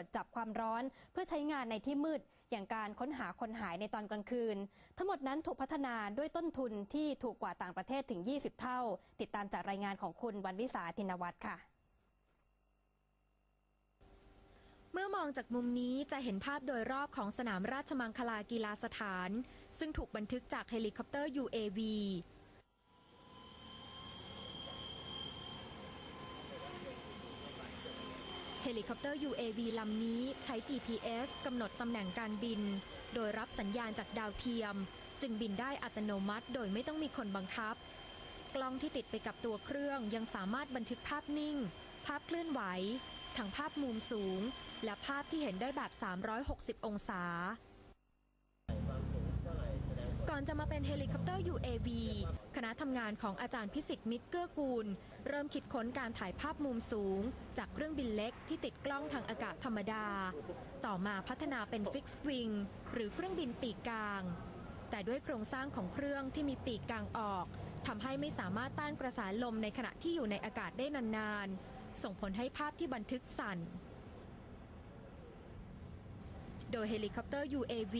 วจจับความร้อน เพื่อใช้งานในที่มืด อย่างการค้นหาคนหายในตอนกลางคืน ทั้งหมดนั้นถูกพัฒนาด้วยต้นทุนที่ถูกกว่าต่างประเทศถึง 20 เท่า ติดตามจากรายงานของคุณวันวิสาธินวัตรค่ะเมื่อมองจากมุมนี้จะเห็นภาพโดยรอบของสนามราชมังคลากีฬาสถาน ซึ่งถูกบันทึกจากเฮลิคอปเตอร์ UAV ฮลิคอปเตอร์ UAV ลำนี้ใช้ GPS กำหนดตำแหน่งการบิน โดยรับสัญญาณจากดาวเทียม จึงบินได้อัตโนมัติโดยไม่ต้องมีคนบังคับ กล้องที่ติดไปกับตัวเครื่องยังสามารถบันทึกภาพนิ่ง ภาพเคลื่อนไหว ทั้งภาพมุมสูง และภาพที่เห็นได้แบบ 360 องศา อนจะมาเป็นเฮลิคอปเตอร์ UAV คณะทำงานของอาจารย์พิสิทธิ์มิตรเกื้อกูล เริ่มคิดค้นการถ่ายภาพมุมสูง จากเครื่องบินเล็กที่ติดกล้องทางอากาศธรรมดา ต่อมาพัฒนาเป็นฟิกซ์วิงหรือเครื่องบินปีกกลาง แต่ด้วยโครงสร้างของเครื่องที่มีปีกกลางออกทำให้ไม่สามารถต้านกระแสลมในขณะที่อยู่ในอากาศได้นานๆ ส่งผลให้ภาพที่บันทึกสั่น โดยเฮลิคอปเตอร์ UAV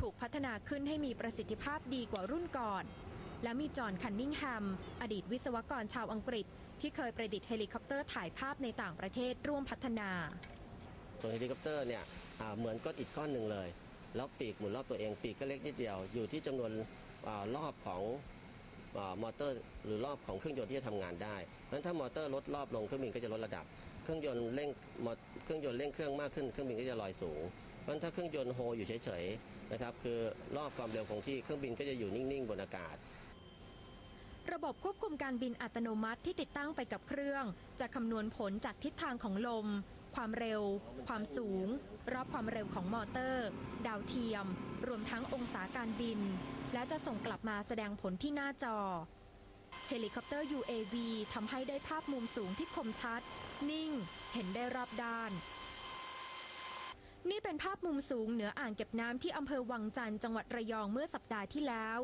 ถูกพัฒนาขึ้นให้มีประสิทธิภาพดีกว่ารุ่นก่อน และมีจอห์นคันนิงแฮม อดีตวิศวกรชาวอังกฤษ ที่เคยประดิษฐ์เฮลิคอปเตอร์ถ่ายภาพในต่างประเทศร่วมพัฒนา ส่วนเฮลิคอปเตอร์เนี่ยเหมือนก้อนอิฐก้อนหนึ่งเลย แล้วปีกหมุนรอบตัวเองปีกก็เล็กนิดเดียว อยู่ที่จำนวนอรอบของอมอเตอร์หรือรอบของเครื่องยนต์ที่จะทำงานได้เพราะฉะนั้นถ้ามอเตอร์ลดรอบลงเครื่องบินก็จะลดระดับ เครื่องยนต์เร่งเครื่องยนต์เร่งเครื่องมากขึ้นเครื่องบินก็จะลอยสูง ราะถ้าเครื่องยนต์โฮอยู่เฉยๆนะครับคือรอบความเร็วคงที่เครื่องบินก็จะอยู่นิ่ง ๆ บนอากาศ ระบบควบคุมการบินอัตโนมัติที่ติดตั้งไปกับเครื่อง จะคำนวณผลจากทิศทางของลม ความเร็ว ความสูง รอบความเร็วของมอเตอร์ ดาวเทียม รวมทั้งองศาการบิน และจะส่งกลับมาแสดงผลที่หน้าจอเฮลิคอปเตอร์ UAV ทำให้ได้ภาพมุมสูงที่คมชัด นิ่ง เห็นได้รอบด้าน นี่เป็นภาพมุมสูงเหนืออ่างเก็บน้ำที่อำเภอวังจันทร์จังหวัดระยองเมื่อสัปดาห์ที่แล้ว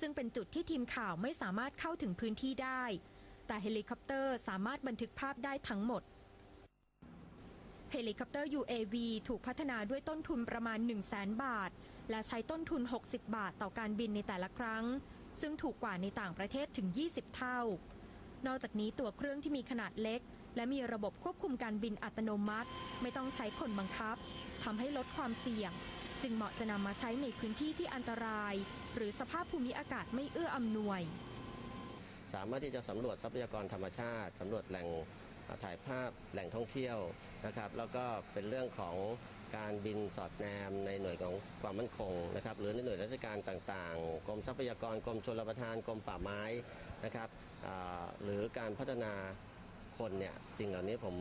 ซึ่งเป็นจุดที่ทีมข่าวไม่สามารถเข้าถึงพื้นที่ได้ แต่เฮลิคอปเตอร์สามารถบันทึกภาพได้ทั้งหมด เฮลิคอปเตอร์ UAV ถูกพัฒนาด้วยต้นทุนประมาณ 1 0 0 0 0แบาท และใช้ต้นทุน 60 บาทต่อการบินในแต่ละครั้ง ซึ่งถูกกว่าในต่างประเทศถึง 20 เท่า นอกจากนี้ตัวเครื่องที่มีขนาดเล็ก และมีระบบควบคุมการบินอัตโนมัติ ไม่ต้องใช้คนบังคับทำให้ลดความเสี่ยง จึงเหมาะจะนำมาใช้ในพื้นที่ที่อันตราย หรือสภาพภูมิอากาศไม่เอื้ออำนวย สามารถที่จะสำรวจทรัพยากรธรรมชาติสำรวจแหล่งถ่ายภาพแหล่งท่องเที่ยวนะครับแล้วก็เป็นเรื่องของการบินสอดแนมในหน่วยของความมั่นคงนะครับหรือในหน่วยราชการต่างๆ กรมทรัพยากรกรมชลประทานกรมป่าไม้นะครับหรือการพัฒนา คนเนี่ยสิ่งเหล่านี้ผม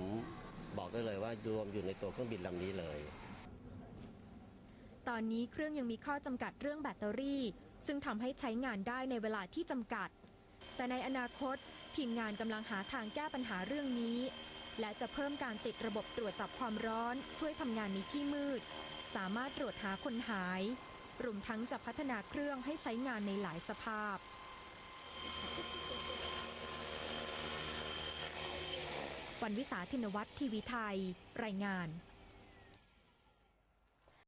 บอกได้เลยว่ารวมอยู่ในตัวเครื่องบินลำนี้เลย ตอนนี้เครื่องยังมีข้อจำกัดเรื่องแบตเตอรี่ ซึ่งทำให้ใช้งานได้ในเวลาที่จำกัด แต่ในอนาคต ทีมงานกำลังหาทางแก้ปัญหาเรื่องนี้ และจะเพิ่มการติดระบบตรวจจับความร้อน ช่วยทำงานในที่มืด สามารถตรวจหาคนหายรวมทั้งจะพัฒนาเครื่องให้ใช้งานในหลายสภาพ วิสาธินวัตรทีวีไทย รายงาน